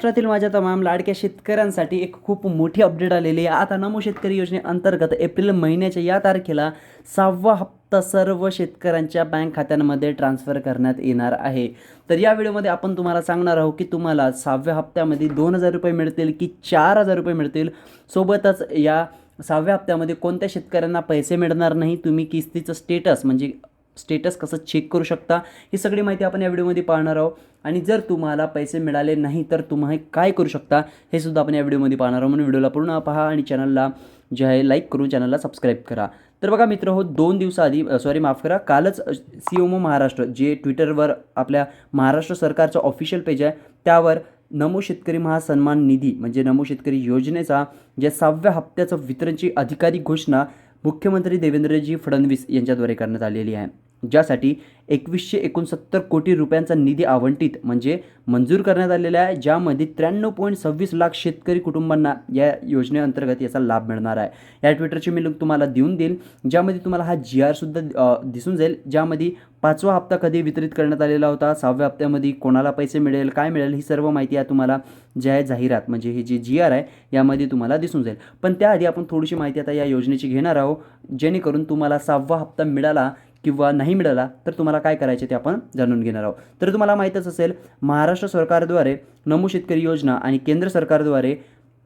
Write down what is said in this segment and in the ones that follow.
महाराष्ट्रातील माझ्या तमाम लाडक्या शेतकऱ्यांसाठी एक खूप मोठी अपडेट आलेली आहे. आता नमो शेतकरी योजनेअंतर्गत एप्रिल महिन्याच्या या तारखेला सहावा हप्ता सर्व शेतकऱ्यांच्या बँक खात्यांमध्ये ट्रान्स्फर करण्यात येणार आहे. तर या व्हिडिओमध्ये आपण तुम्हाला सांगणार आहोत की तुम्हाला सहाव्या हप्त्यामध्ये दोन हजार रुपये मिळतील की चार हजार रुपये मिळतील. सोबतच या सहाव्या हप्त्यामध्ये कोणत्या शेतकऱ्यांना पैसे मिळणार नाही तुम्ही किस्तीचं स्टेटस म्हणजे स्टेटस कसं चेक करू शकता ही सगळी माहिती आपण या व्हिडिओमध्ये पाहणार आहोत. आणि जर तुम्हाला पैसे मिळाले नाही तर तुम्ही काय करू शकता? हे सुद्धा आपण या व्हिडिओमध्ये पाहणार आहोत. म्हणून व्हिडिओला पूर्ण पहा आणि चॅनलला जे आहे लाईक करून चॅनलला सबस्क्राईब करा. तर बघा मित्र हो दोन दिवसाआधी सॉरी माफ करा कालच सी ओमो महाराष्ट्र जे ट्विटरवर आपल्या महाराष्ट्र सरकारचं ऑफिशियल पेज आहे त्यावर नमो शेतकरी महासन्मान निधी म्हणजे नमो शेतकरी योजनेचा ज्या सहाव्या हप्त्याचं वितरणची अधिकाधिक घोषणा मुख्यमंत्री देवेंद्रजी फडणवीस यांच्याद्वारे करण्यात आलेली आहे. ज्यासाठी एकवीसशे एकोणसत्तर कोटी रुपयांचा निधी आवंटित म्हणजे मंजूर करण्यात आलेला आहे ज्यामध्ये त्र्याण्णव पॉईंट सव्वीस लाख शेतकरी कुटुंबांना या योजनेअंतर्गत याचा लाभ मिळणार आहे. या ट्विटरची मी लिंक तुम्हाला देऊन देईल ज्यामध्ये तुम्हाला हा जी आरसुद्धा दिसून जाईल ज्यामध्ये पाचवा हप्ता कधी वितरित करण्यात आलेला होता सहाव्या हप्त्यामध्ये कोणाला पैसे मिळेल काय मिळेल ही सर्व माहिती या तुम्हाला जे आहे जाहिरात म्हणजे हे जे जी आर आहे यामध्ये तुम्हाला दिसून जाईल. पण त्याआधी आपण थोडीशी माहिती आता या योजनेची घेणार आहोत जेणेकरून तुम्हाला सहावा हप्ता मिळाला किंवा नाही मिळाला तर तुम्हाला काय करायचे ते आपण जाणून घेणार आहोत. तर तुम्हाला माहीतच असेल महाराष्ट्र सरकारद्वारे नमो शेतकरी योजना आणि केंद्र सरकारद्वारे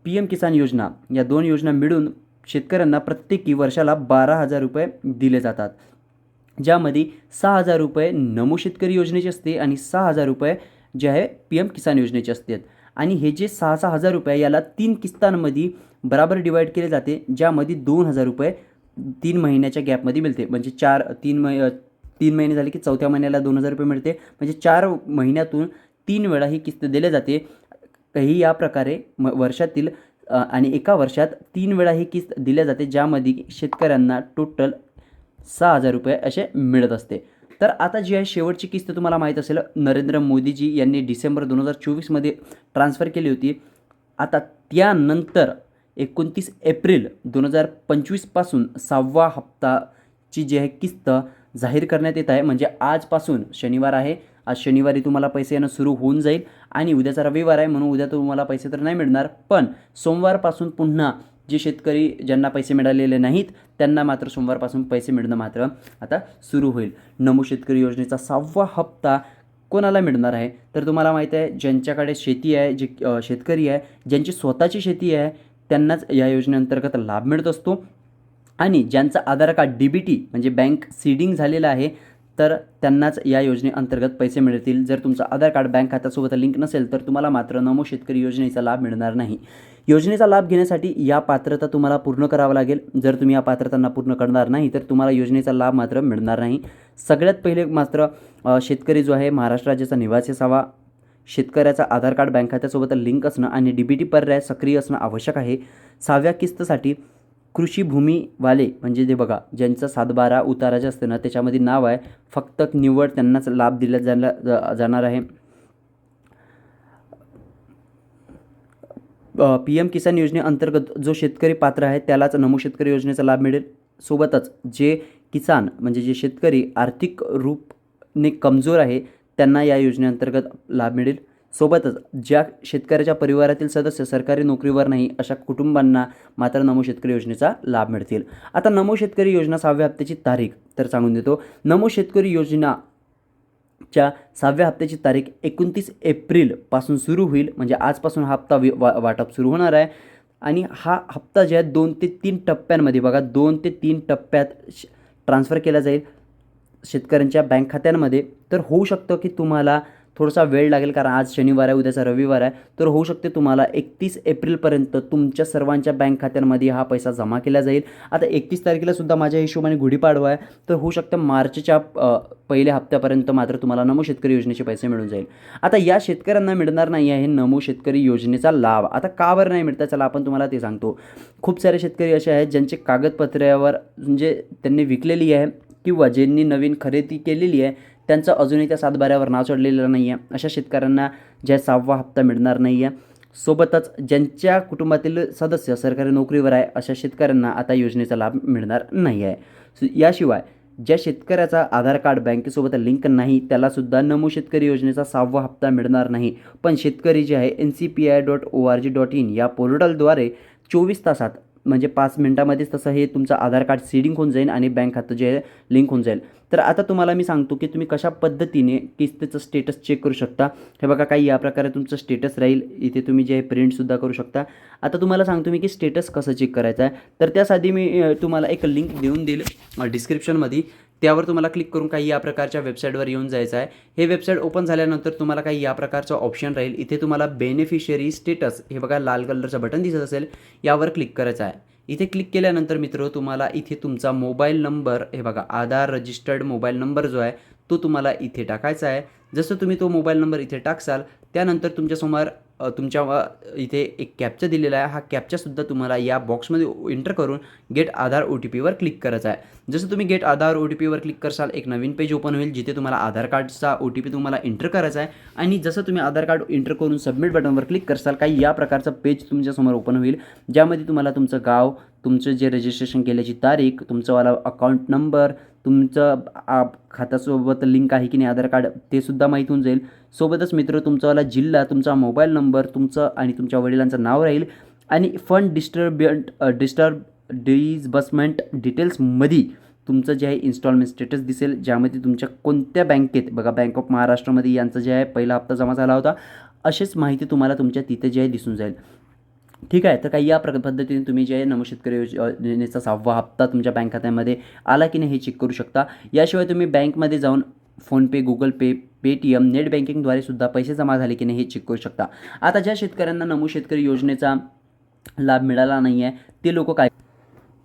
पी एम किसान योजना या दोन योजना मिळून शेतकऱ्यांना प्रत्येकी वर्षाला बारा हजार रुपये दिले जातात. ज्यामध्ये सहा हजार रुपये नमो शेतकरी योजनेचे असते आणि सहा हजार रुपये जे आहे पी एम किसान योजनेचे असतात आणि हे जे सहा सहा हजार रुपये याला तीन किस्तांमध्ये बराबर डिवाईड केले जाते ज्यामध्ये दोन हजार रुपये तीन महिन्याच्या गॅपमध्ये मिळते. म्हणजे चार तीन मह तीन महिने झाले की चौथ्या महिन्याला दोन हजार रुपये मिळते. म्हणजे चार महिन्यातून तीन वेळा ही किस्त दिली जाते. ही या प्रकारे म वर्षातील आणि एका वर्षात तीन वेळा ही किस्त दिल्या जाते ज्यामध्ये शेतकऱ्यांना टोटल सहा हजार रुपये असे मिळत असते. तर आता जी आहे शेवटची किस्त तुम्हाला माहीत असेल नरेंद्र मोदीजी यांनी डिसेंबर दोन हजार चोवीसमध्ये ट्रान्स्फर केली होती. आता त्यानंतर एकोणतीस एप्रिल दोन हजार पंचवीसपासून सहावा हप्ताची जी आहे किस्त जाहीर करण्यात येत आहे. म्हणजे आजपासून शनिवार आहे. आज शनिवारी तुम्हाला पैसे येणं सुरू होऊन जाईल आणि उद्याचा रविवार आहे म्हणून उद्या तुम्हाला पैसे तर नाही मिळणार. पण सोमवारपासून पुन्हा जे शेतकरी ज्यांना पैसे मिळालेले नाहीत त्यांना मात्र सोमवारपासून पैसे मिळणं मात्र आता सुरू होईल. नमो शेतकरी योजनेचा सहावा हप्ता कोणाला मिळणार आहे? तर तुम्हाला माहीत आहे ज्यांच्याकडे शेती आहे जे शेतकरी आहे ज्यांची स्वतःची शेती आहे त्यांनाच या योजनेअंतर्गत लाभ मिळत असतो. आणि ज्यांचं Aadhaar card D B T म्हणजे बँक सीडिंग झालेलं आहे तर त्यांनाच या योजनेअंतर्गत पैसे मिळतील. जर तुमचं आधार कार्ड बँक खात्यासोबत लिंक नसेल तर तुम्हाला मात्र नमो शेतकरी योजनेचा लाभ मिळणार नाही. योजनेचा लाभ घेण्यासाठी या पात्रता तुम्हाला पूर्ण करावं लागेल. जर तुम्ही या पात्रतांना पूर्ण करणार नाही तर तुम्हाला योजनेचा लाभ मात्र मिळणार नाही. सगळ्यात पहिले मात्र शेतकरी जो आहे महाराष्ट्र राज्याचा निवासी असावा. शेतकऱ्याचा आधार कार्ड बँक खात्यासोबत लिंक असणं आणि डी बी टी पर्याय सक्रिय असणं आवश्यक आहे. सहाव्या किस्तसाठी कृषी भूमीवाले म्हणजे जे बघा ज्यांचा सातबारा उतारा जे ना त्याच्यामध्ये नाव आहे. फक्त निवड त्यांनाच लाभ दिला जाणार जा- जाणार आहे. पी एम किसान योजनेअंतर्गत जो शेतकरी पात्र आहे त्यालाच नमो शेतकरी योजनेचा लाभ मिळेल. सोबतच जे किसान म्हणजे जे शेतकरी आर्थिक रूपने कमजोर आहे त्यांना या योजनेअंतर्गत लाभ मिळेल. सोबतच ज्या शेतकऱ्याच्या परिवारातील सदस्य सरकारी नोकरीवर नाही अशा कुटुंबांना मात्र नमो शेतकरी योजनेचा लाभ मिळतील. आता नमो शेतकरी योजना सहाव्या हप्त्याची तारीख तर सांगून देतो. नमो शेतकरी योजना च्या सहाव्या हप्त्याची तारीख एकोणतीस एप्रिलपासून सुरू होईल. म्हणजे आजपासून हा हप्ता वि वा वाटप सुरू होणार आहे. आणि हा हप्ता जे आहे दोन ते तीन टप्प्यांमध्ये बघा दोन ते तीन टप्प्यात श- ट्रान्स्फर केला जाईल. शेतकऱ्यांच्या बँक खात्यांमध्ये तर होऊ शकतं की तुम्हाला थोडासा वेळ लागेल कारण आज शनिवार आहे उद्याचा रविवार आहे तर होऊ शकते तुम्हाला एकतीस एप्रिलपर्यंत तुमच्या सर्वांच्या बँक खात्यांमध्ये हा पैसा जमा केला जाईल. आता एकतीस तारखेला सुद्धा माझ्या हिशोबाने गुढीपाडवा आहे तर होऊ शकतं मार्चच्या पहिल्या हप्त्यापर्यंत मात्र तुम्हाला नमो शेतकरी योजनेचे पैसे मिळून जाईल. आता या शेतकऱ्यांना मिळणार नाही आहे नमो शेतकरी योजनेचा लाभ. आता का बरं नाही मिळतं चला आपण तुम्हाला ते सांगतो. खूप सारे शेतकरी असे आहेत ज्यांचे कागदपत्रावर म्हणजे त्यांनी विकलेली आहे. किंवा ज्यांनी नवीन खरेदी केलेली आहे त्यांचं अजूनही त्या सातबाऱ्यावर नाव चढलेलं नाही आहे अशा शेतकऱ्यांना ज्या सहावा हप्ता मिळणार नाही आहे सोबतच ज्यांच्या कुटुंबातील सदस्य सरकारी नोकरीवर आहे अशा शेतकऱ्यांना आता योजनेचा लाभ मिळणार नाही आहे सो याशिवाय ज्या शेतकऱ्याचा आधार कार्ड बँकेसोबत लिंक नाही त्यालासुद्धा नमो शेतकरी योजनेचा सहावा हप्ता मिळणार नाही. पण शेतकरी जे आहे N C P I dot O R G dot in या पोर्टलद्वारे चोवीस तासात म्हणजे पाच मिनटामध्येच तसं हे तुमचं आधार कार्ड सीडिंग होऊन जाईल आणि बँक खातं जे आहे लिंक होऊन जाईल. तर आता तुम्हाला मी सांगतो की तुम्ही कशा पद्धतीने किस्तीचं स्टेटस चेक करू शकता. हे बघा काही या प्रकारे तुमचं स्टेटस राहील. इथे तुम्ही जे आहे प्रिंटसुद्धा करू शकता. आता तुम्हाला सांगतो मी की स्टेटस कसं चेक करायचं आहे. तर त्यासाठी मी तुम्हाला एक लिंक देऊन देईल डिस्क्रिप्शनमध्ये त्यावर तुम्हाला क्लिक करून काही या प्रकारच्या वेबसाईटवर येऊन जायचं आहे. हे वेबसाईट ओपन झाल्यानंतर तुम्हाला काही या प्रकारचं ऑप्शन राहील. इथे तुम्हाला बेनिफिशियरी स्टेटस हे बघा लाल कलरचं बटन दिसत असेल. यावर क्लिक करायचं आहे. इथे क्लिक केल्यानंतर मित्र तुम्हाला इथे तुमचा मोबाईल नंबर हे बघा आधार रजिस्टर्ड मोबाईल नंबर जो आहे तो तुम्हाला इथे टाकायचा आहे. जसं तुम्ही तो मोबाईल नंबर इथे टाकसाल त्यानंतर तुमच्यासमोर तुमच्या इथे एक कॅप्चा दिलेला आहे. हा कॅप्चासुद्धा तुम्हाला या बॉक्समध्ये एंटर करून गेट आधार ओ टी पीवर क्लिक करायचा आहे. जसं तुम्ही गेट आधार ओ टी पीवर क्लिक करसाल एक नवीन पेज ओपन होईल जिथे तुम्हाला आधार कार्डचा ओ टी पी तुम्हाला एंटर करायचा आहे. आणि जसं तुम्ही आधार कार्ड एंटर करून सबमिट बटनवर क्लिक करसाल काही या प्रकारचं पेज तुमच्यासमोर ओपन होईल ज्यामध्ये तुम्हाला तुमचं गाव तुमचं जे रजिस्ट्रेशन केल्याची तारीख तुमचंवाला अकाउंट नंबर तुमचं आप खात्यासोबत लिंक आहे की नाही आधार कार्ड ते सुद्धा माहीत होऊन जाईल. सोबतच मित्र तुमचावाला जिल्हा तुमचा मोबाईल नंबर तुमचं आणि तुमच्या वडिलांचं नाव राहील. आणि फंड डिस्टर्बियंट डिस्टर्ब डिजबसमेंट डिटेल्समध्ये तुमचं जे आहे इन्स्टॉलमेंट स्टेटस दिसेल ज्यामध्ये तुमच्या कोणत्या बँकेत बघा बँक ऑफ महाराष्ट्रामध्ये यांचं जे आहे पहिला हप्ता जमा झाला होता. अशीच माहिती तुम्हाला तुमच्या तिथे जे आहे दिसून जाईल. ठीक आहे तर काही या प्र पद्धतीने तुम्ही जे आहे नमो शेतकरी योज- योजनेचा सहावा हप्ता तुमच्या बँक खात्यामध्ये आला की नाही हे चेक करू शकता. याशिवाय तुम्ही बँकमध्ये जाऊन PhonePe Google Pay Paytm net बँकिंगद्वारे सुद्धा पैसे जमा झाले की नाही हे चेक करू शकता. आता ज्या शेतकऱ्यांना नमो शेतकरी योजनेचा लाभ मिळाला नाही आहे ते लोक काय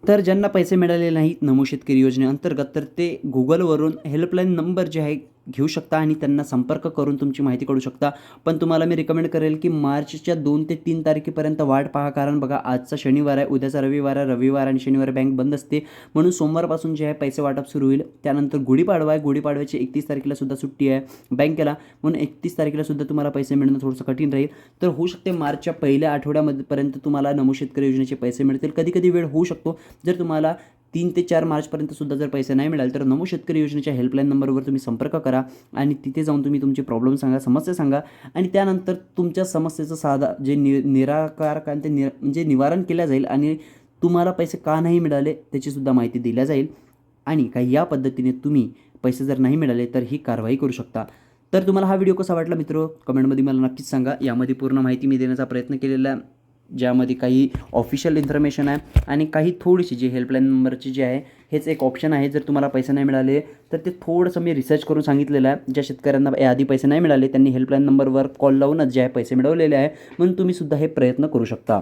तर ज्यांना पैसे मिळाले नाहीत नमो शेतकरी योजनेअंतर्गत तर ते गुगलवरून हेल्पलाईन नंबर जे आहे घेऊ शकता आणि त्यांना संपर्क करून तुमची माहिती कळू शकता. पण तुम्हाला मी रिकमेंड करेल की मार्चच्या दोन ते तीन तारखेपर्यंत वाट पहा कारण बघा आजचा शनिवार आहे उद्याचा रविवार आहे रविवार आणि शनिवार बँक बंद असते. म्हणून सोमवारपासून जे आहे पैसे वाटप सुरू होईल. त्यानंतर गुढीपाडवा आहे गुढीपाडव्याची एकतीस तारखेला सुद्धा सुट्टी आहे बँकेला. म्हणून एकतीस तारखेला सुद्धा तुम्हाला पैसे मिळणं थोडंसं कठीण राहील. तर होऊ शकते मार्चच्या पहिल्या आठवड्यामध्ये पर्यंत तुम्हाला नमो शेतकरी योजनेचे पैसे मिळतील. कधी कधी वेळ होऊ शकतो. जर तुम्हाला तीन ते चार मार्चपर्यंत सुद्धा जर पैसे नाही मिळाले तर नमो शेतकरी योजनेच्या हेल्पलाईन नंबरवर तुम्ही संपर्क करा आणि तिथे जाऊन तुम्ही तुमचे प्रॉब्लेम सांगा समस्या सांगा. आणि त्यानंतर तुमच्या समस्येचं साधा जे नि निराकार का ते नि म्हणजे निवारण केलं जाईल आणि तुम्हाला पैसे का नाही मिळाले त्याचीसुद्धा माहिती दिल्या जाईल. आणि काही या पद्धतीने तुम्ही पैसे जर नाही मिळाले तर ही कारवाई करू शकता. तर तुम्हाला हा व्हिडिओ कसा वाटला मित्र? कमेंटमध्ये मला नक्कीच सांगा. यामध्ये पूर्ण माहिती मी देण्याचा प्रयत्न केलेला आहे. ज्यामध्ये काही ऑफिशियल इन्फॉर्मेशन आहे आणि काही थोडीशी जी हेल्पलाईन नंबरची जी आहे हेच एक ऑप्शन आहे. जर तुम्हाला पैसे नाही मिळाले तर ते थोडंसं मी रिसर्च करून सांगितलेलं आहे. ज्या शेतकऱ्यांना याआधी पैसे नाही मिळाले त्यांनी हेल्पलाईन नंबरवर कॉल लावूनच जे आहे पैसे मिळवलेले आहे. म्हणून तुम्ही सुद्धा हे प्रयत्न करू शकता.